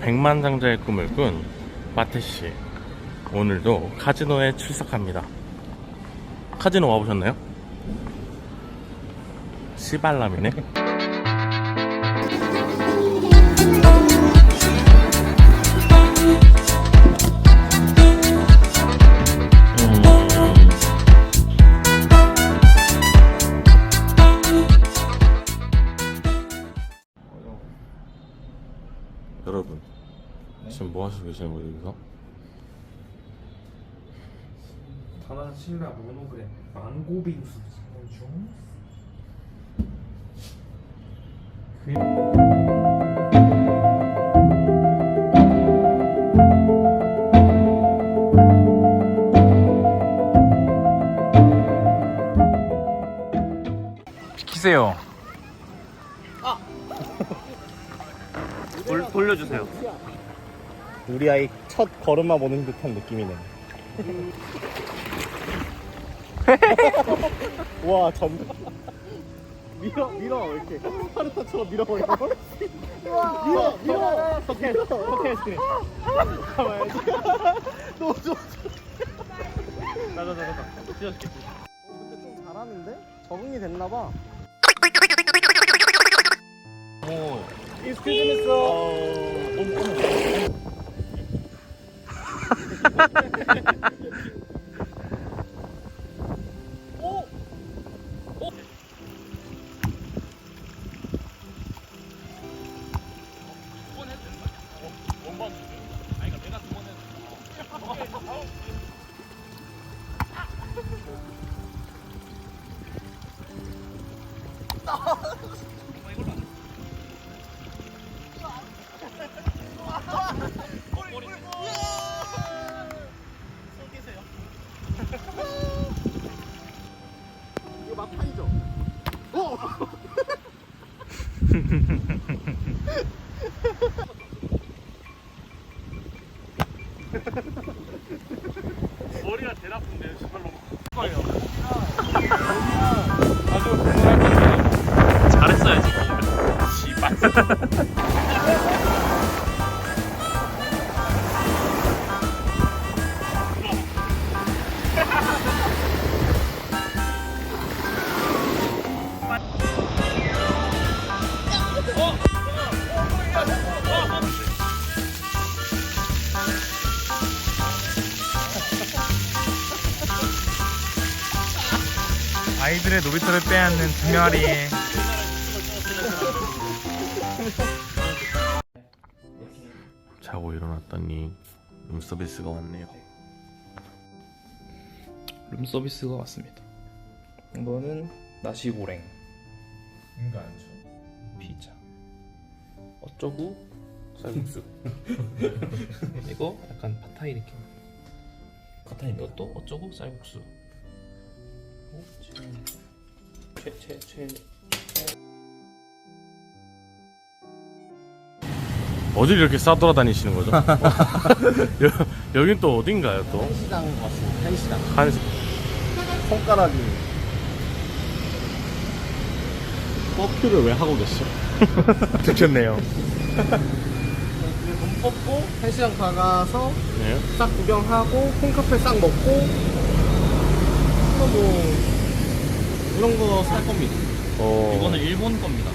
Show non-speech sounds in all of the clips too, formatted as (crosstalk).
백만장자의 꿈을 꾼 마테씨. 오늘도 카지노에 출석합니다. 카지노 와보셨나요? 시발람이네 여러분 지금 뭐 하시고 계시는 거예요 여기서? 바나나 치유라 모노그램 망고 빙수 진행 중. 비키세요. (laughs) 돌, 돌려주세요. 우리 아이 첫 걸음마 보는 듯한 느낌이네. (laughs) 와, 점. 밀어, 밀어, 이렇게. 스파르타처럼 밀어버려. 밀어, 밀어. 석회, 석회 스크린. 가봐야지. 너 좀. 나가, 나가, 나가. 찢어줄게. 근데 좀 잘하는데? 적응이 됐나봐. (laughs) 오, 익스큐즈 미스. 이거 (laughs) 머리가 제일 아픈데요, 시발로. 잘했어야지. 씨발. 아이들의 놀이터를 빼앗는 두 마리. 자고 일어났더니 룸서비스가 왔네요 룸서비스가 왔습니다. 이거는 나시고랭 인가 안죠. 피자. 어쩌고 쌀국수 (laughs) 이거 약간 팟타이 느낌. 팟타이 이것도 어쩌고 쌀국수. 최최최 어딜 이렇게 싸돌아다니시는 거죠? (laughs) 여, 여긴 또 어딘가요 또? 한시장 왔습니다. 한시장. 한 손가락이. 버큐를 왜 하고 계시죠? (laughs) 들켰네요 돈 뽑고 한시장 가가서 네. 싹 구경하고 콩카페 싹 먹고 또뭐 이런 거 살 겁니다. 어, 이거는 일본 겁니다.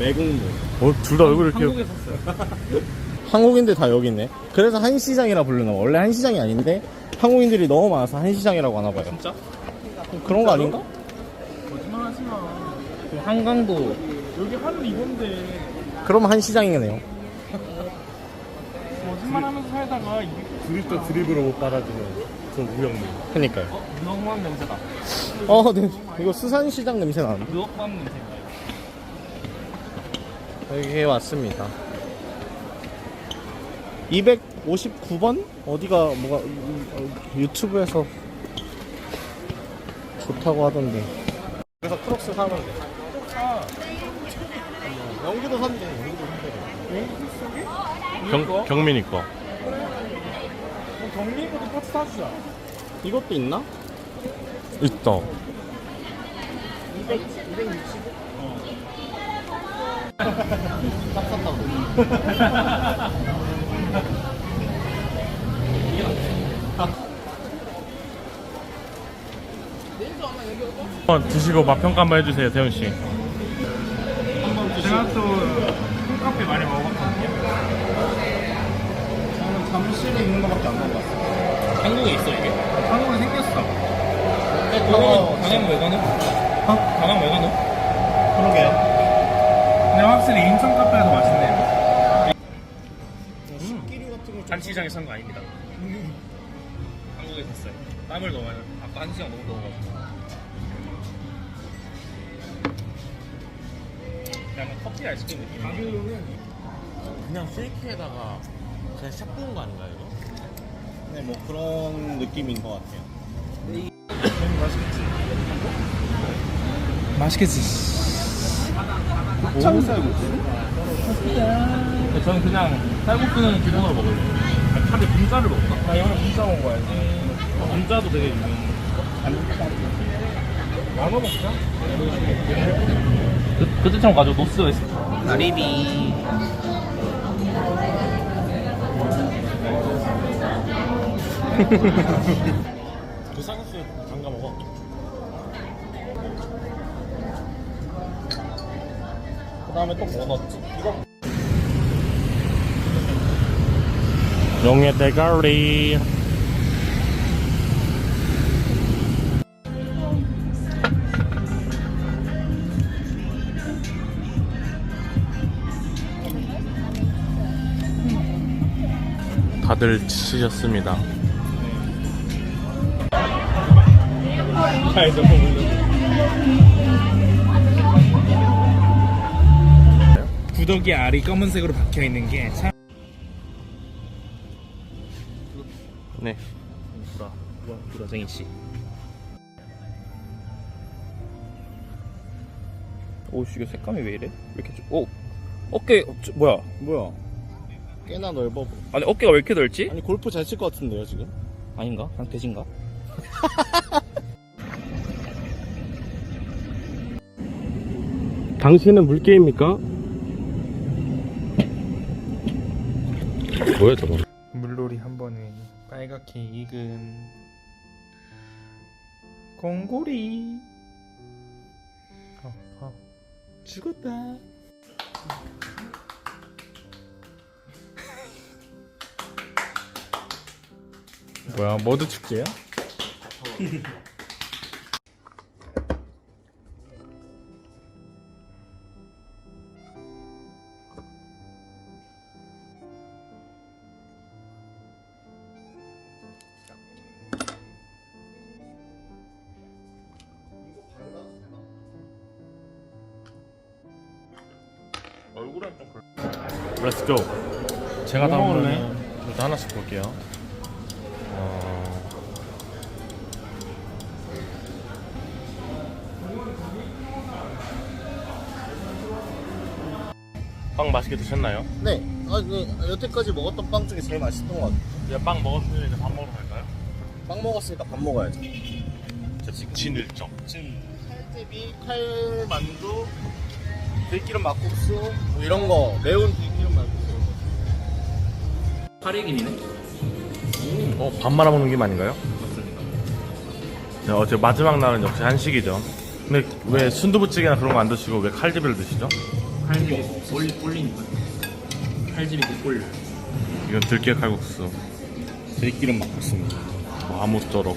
매국노. 어, 둘다 얼굴 이렇게 한국에 샀어요. (laughs) 한국인들 다 여기 있네. 그래서 한시장이라 부르나 봐. 원래 한시장이 아닌데 한국인들이 너무 많아서 한시장이라고 하나 봐요. 진짜? 그런 거 아닌가? 거짓말하지 마. 그 한강도 여기 하늘 이건데 그럼 한시장이네요. 거짓말하면서 살다가 이게 드립도 드립으로 못 빨아주는 저 우영님 그니까요. 어, 누억만 냄새다. 어, 네. 이거 수산시장 냄새 나는데. 누억만 냄새인가요? 여기에 왔습니다. 259번? 어디가 뭐가 어, 유튜브에서 좋다고 하던데. 그래서 크록스 사면 돼. 연기도 산대. 연기도 산대. 경, 경민이 거 경리고도 파트 사주자. 이것도 있나? 있다 200, 260. 한번 드시고 맛 평가 한번 해주세요, 태훈 씨. 제가 또 콩카페 많이 먹어봤거든요. 잠실에 있는 거밖에 안 먹어봤어요. 한국에 있어 이게? 한국에 생겼어. 그러면 강양 왜 가노? 어? 강양 왜 가노? 그러게요. 근데 확실히 인천 카페가 더 맛있네요. 끼류 같은 거 잔치장에 산 거 아닙니다. 한국에 샀어요. 땀을 너무 많이 아까 한 시간 너무 더워가지고. 그냥 커피 아이스크림 느낌. 그냥 쉐이크에다가 그냥 샷 부은 거 아닌가요, 이거? 네, 뭐 그런 느낌인 것 같아요. 맛있겠지. 곱창 쌀국수? 저는 그냥 쌀국수는 기본으로 먹을래요. 차라리 분짜를 먹을까? 아, 이거는 진짜 먹어야지. 분짜도 되게 유명해. 나눠 먹자. 그, 그때처럼 가지고 노스가 있어. 가리비. 그 쌍수에 담가 먹어. 그 다음에 또 뭐 넣었지? 이거 용의 대가리. 다들 치셨습니다. 구더기 알이 검은색으로 박혀 있는 게 참. 네. 구라. 구라, 구라쟁이 씨. 오, 씨, 이거 색감이 왜 이래? 왜 이렇게 좀, 오! 어깨, 어, 저, 뭐야? 뭐야? 꽤나 넓어. 보- 아니, 어깨가 왜 이렇게 넓지? 아니 골프 잘 칠 것 같은데요 지금? 아닌가? 그냥 돼지인가? (laughs) 당신은 물개입니까? 뭐야 저거? 물놀이 한 번에 빨갛게 익은 공고리. 어, 어. 죽었다. 뭐야 머드 축제야? (laughs) Let's go. 제가 뭐 다음 먹을래? 거는 일단 하나씩 볼게요. 어... 빵 맛있게 드셨나요? 네. 아니 여태까지 먹었던 빵 중에 제일 맛있던 것 같아요. 이제 빵 먹었으면 이제 밥 먹으러 갈까요? 빵 먹었으니까 밥 먹어야죠. 지금 진일정. 지금 칼제비, 칼만두, 들기름 막국수 뭐 이런 거 매운 들기름 막국수. 파리김이네? 어, 밥 말아 먹는 게 아닌가요? 맞습니다. 네, 어제 마지막 날은 역시 한식이죠. 근데 왜 순두부찌개나 그런 거 안 드시고 왜 칼집을 드시죠? 칼집이 올리, 올리니까. 칼집이 국 올려. 이건 들깨 칼국수. 들기름 막국수입니다. 뭐 아무쪼록.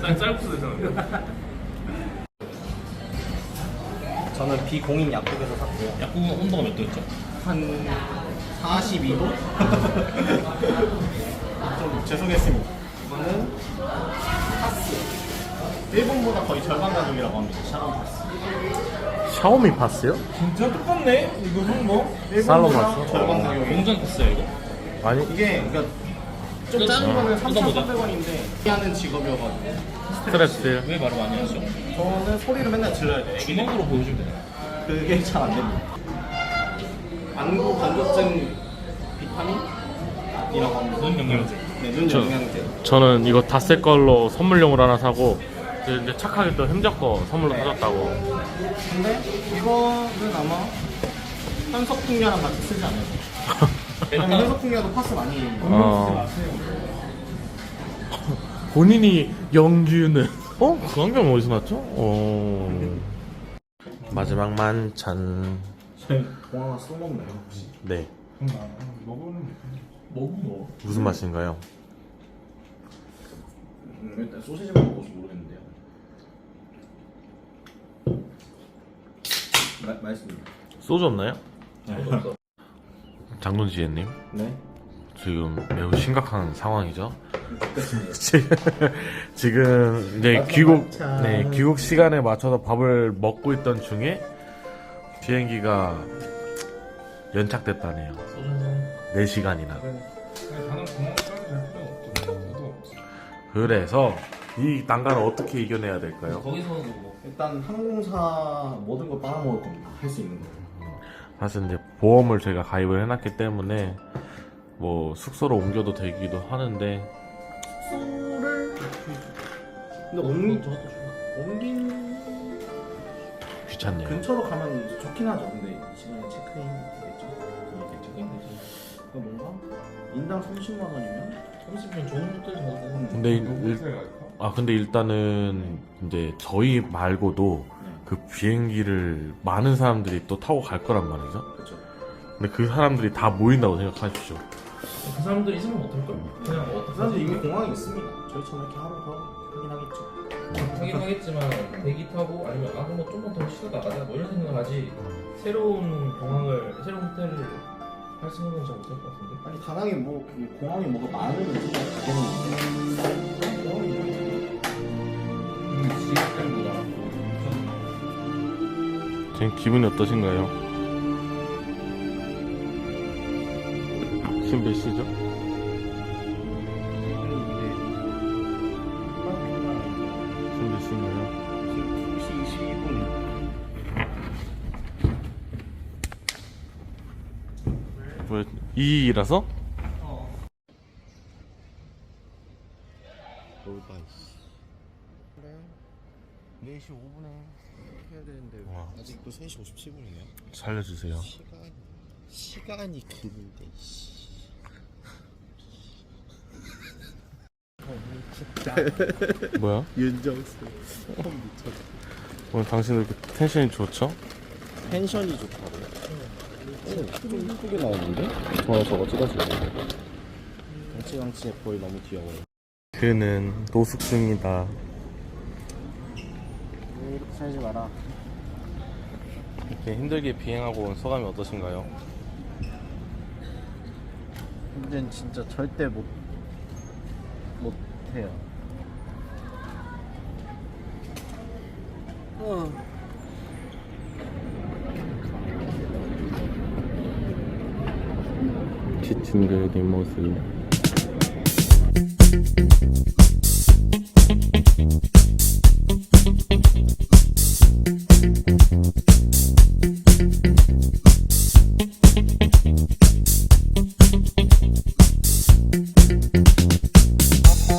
쌀 쌀국수 되잖아요. (laughs) 저는 비공인 약국에서 샀고요. 약국 온도가 몇 도였죠? 한 42도? (laughs) 좀 죄송했습니다. 이거는 파스. 일본보다 거의 절반 가격이라고 합니다. 샤론 파스. 샤오미 파스요? 진짜 똑같네 이거 뭐 일본보다? 절반 어. 가격이. 공전 컸어요 이거. 아니 이게 그러니까 좀 뜯- 작은 거는 뜯어보자. 3,300원인데 하는 직업이어가지고 스트랩스 왜 말을 많이 하시죠? 저는 소리를 맨날 질러야 돼요. 주먹으로 보여주면 되잖아요. 그게 잘 안 됩니다. 안구 건조증 비타민이라고 합니다. 눈 영양제. 네, 눈 저- 영양제. 저는 이거 다새 걸로 선물용으로 하나 사고 이제 착하게 또 햄적 거 선물로 사줬다고 근데 이거는 아마 현석풍야랑 같이 쓰지 않아요. (laughs) 왜냐면 현석풍야도 파스 많이 어. 본인이 영규는 어? 그 안경 어디서 났죠? 어... 마지막 만찬 저희 동화가 써먹나요 혹시? 네 먹으면 먹은 거? 무슨 맛인가요? 음, 일단 소시지만 먹어서 모르겠는데요. 마, 맛있습니다. 소주 없나요? 장동지혜님 네. 지금 매우 심각한 상황이죠. (laughs) 지금, 지금 이제 귀국. 네 귀국 시간에 맞춰서 밥을 먹고 있던 중에 비행기가 연착됐다네요. 4 시간이나. 가는 구멍 짜도 될 필요 없죠 저도 그래서 이 난간을 어떻게 이겨내야 될까요? 거기서는 뭐 일단 항공사 모든 걸 빨아먹을 겁니다. 할 수 있는 거. 사실 이제 보험을 저희가 가입을 해놨기 때문에 뭐 숙소로 옮겨도 되기도 하는데 숙소를 근데 옮, 옮긴 귀찮네요. 근처로 가면 좋긴 하죠. 근데 시간에 체크인 되겠죠? 체크인 되죠. 그러니까 뭔가 인당 30만 원이면 30분 좋은 호텔 가고 근데 일, 갈까? 아 근데 일단은 이제 저희 말고도 네. 그 비행기를 많은 사람들이 또 타고 갈 거란 말이죠. 그렇죠. 근데 그 사람들이 다 모인다고 생각하십시오. 그 사람들 있으면 어떨걸? 그냥 그 사람들 이미 어떡하지? 공항에 있습니다. 저희처럼 이렇게 하루 더 확인하겠죠. 하긴 하겠지만 대기 타고 아니면 아 그럼 좀만 더 쉬다 나가자 뭐 이런 생각하지 새로운 공항을 새로운 호텔을 할 생각은 잘 못할 것 같은데 아니 다낭에 뭐 공항에 뭐가 많으면 좀 가겠는데. 지역별보다 지 금 기분이 어떠신가요? 지금 몇 시죠? 지금 몇 시인가요? 지금 2시 22분. 왜 2이라서? 놀바 이씨. 그래. 4시 5분에 해야 되는데 와. 아직도 3시 57분이네요. 살려주세요. 시간 시간이 씨. (laughs) 뭐야? 윤정수 처음 미쳤어. 오늘 당신 왜 이렇게 텐션이 좋죠? 펜션이 좋다고요? 좀 이쁘게 나오는데? 저 저거 찍어주세요. 엉치엉치 애플 너무 귀여워요. 그는 노숙 중이다. 살지 마라. 이렇게 힘들게 비행하고 온 소감이 어떠신가요? 근데 진짜 절대 못 못 해요. 지친 그의 모습.